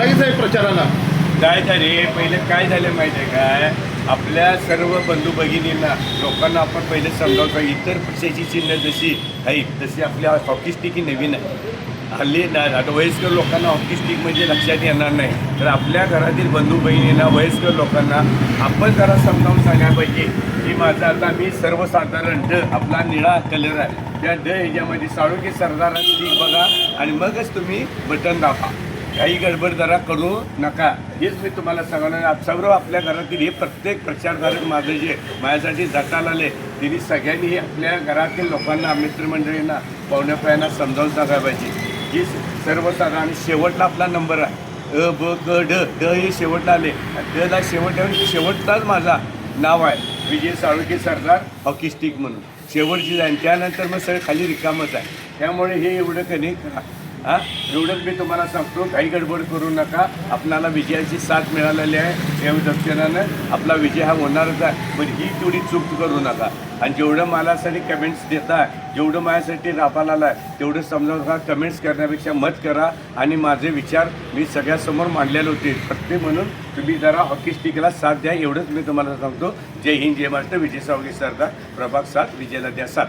लगेच आहे प्रचाराला. काय झाले? पहिले काय झालं माहिती आहे काय आपल्या सर्व बंधू भगिनींना लोकांना आपण पहिले समजावतो इतर पक्षाची चिन्ह जशी आहेत तशी आपल्या हॉकी स्टिक ही नवीन आहे. हल्ली ना आता वयस्कर लोकांना हॉकी स्टिक म्हणजे लक्षात येणार नाही. तर आपल्या घरातील बंधू बहिणींना वयस्कर लोकांना आपण जरा समजावून सांगायला पाहिजे की माझं आता मी सर्वसाधारण ड आपला निळा कलर आहे. त्या ड ह्याच्यामध्ये साळुकी सरदारांची बघा आणि मगच तुम्ही बटन दाबा. काही गडबड जरा करू नका. हेच मी तुम्हाला सांगणार आहे. सर्व आपल्या घरातील हे प्रत्येक प्रचारधारक माझे जे माझ्यासाठी जटाला आले तिने सगळ्यांनी हे आपल्या घरातील लोकांना मित्रमंडळींना पाहुण्यापायांना समजावून सांगायला पाहिजे. सर्व सर्वसाधारण आणि शेवटला आपला नंबर आहे. अ ब क ड ड हे शेवटला आले. ड ला शेवट येऊन शेवटचाच माझा नाव आहे. विजय साळुके सरदार हॉकी स्टिक म्हणून. शेवटची जाईल त्यानंतर मग सगळं खाली रिकामच आहे. त्यामुळे हे एवढं कधी हां? एवढंच मी तुम्हाला सांगतो काही गडबड करू नका. आपणाला विजयाची साथ मिळालेली आहे या दक्षिणानं. आपला विजय हा होणारच आहे पण ही तेवढी चूक करू नका. आणि जेवढं मलासाठी कमेंट्स देता जेवढं माझ्यासाठी रापाला आला तेवढं समजावून का कमेंट्स करण्यापेक्षा मत करा. आणि माझे विचार मी सगळ्यासमोर मांडलेले होते. प्रत्येक म्हणून तुम्ही जरा हॉकी स्टिकला साथ द्या एवढंच मी तुम्हाला सांगतो. जय हिंद जय महाराष्ट्र विजय सावगी सरदार. प्रभाग सात विजयला द्या साथ.